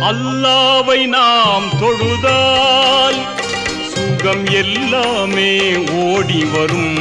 அல்லாவை நாம் தொழுதால் சுகம் எல்லாமே ஓடி வரும்.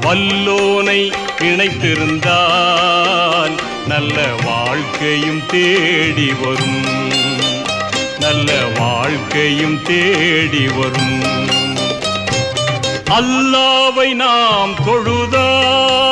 வல்லோனை இணைத்திருந்தால் நல்ல வாழ்க்கையும் தேடி வரும். நல்ல வாழ்க்கையும் தேடி வரும். அல்லாவை நாம் தொழுதால்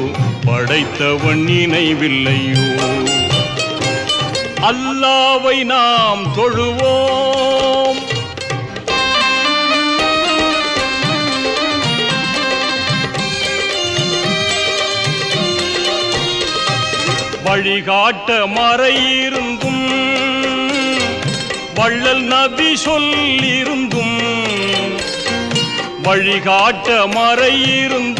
படைத்தவன் நினைவில்லையோ? அல்லாவை நாம் தொழுவோம். வழிகாட்ட மறையிருந்தும் வள்ளல் நபி சொல்லிருந்தும் வழிகாட்ட மறையிருந்தும்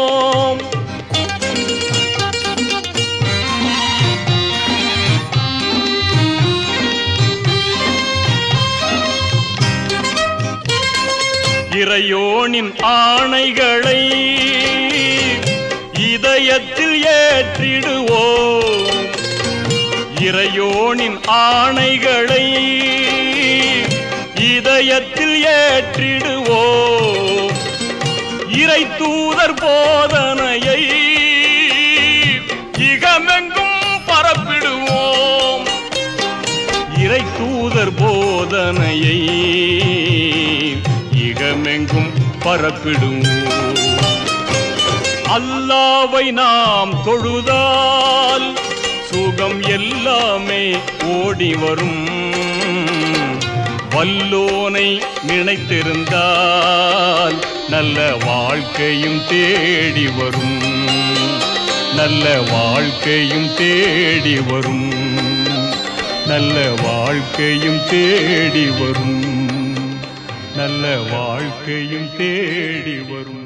இறையோனின் ஆணைகளை இதயத்தில் ஏற்றிடுவோம். இறையோனின் ஆணைகளை இதயத்தில் ஏற்றிடுவோம். இறை தூதர் போதனையை இகமெங்கும் பரப்பிடுவோம். இறை தூதர் போதனையை பறப்பிடும் அல்லாவை நாம் தொழுதால் சுகம் எல்லாமே ஓடி வரும். வல்லோனை நினைத்திருந்தால் நல்ல வாழ்க்கையும் தேடி வரும். நல்ல வாழ்க்கையும் தேடி வரும். நல்ல வாழ்க்கையும் தேடி வரும். நல்ல வாழ்க்கையும் தேடி வரும்.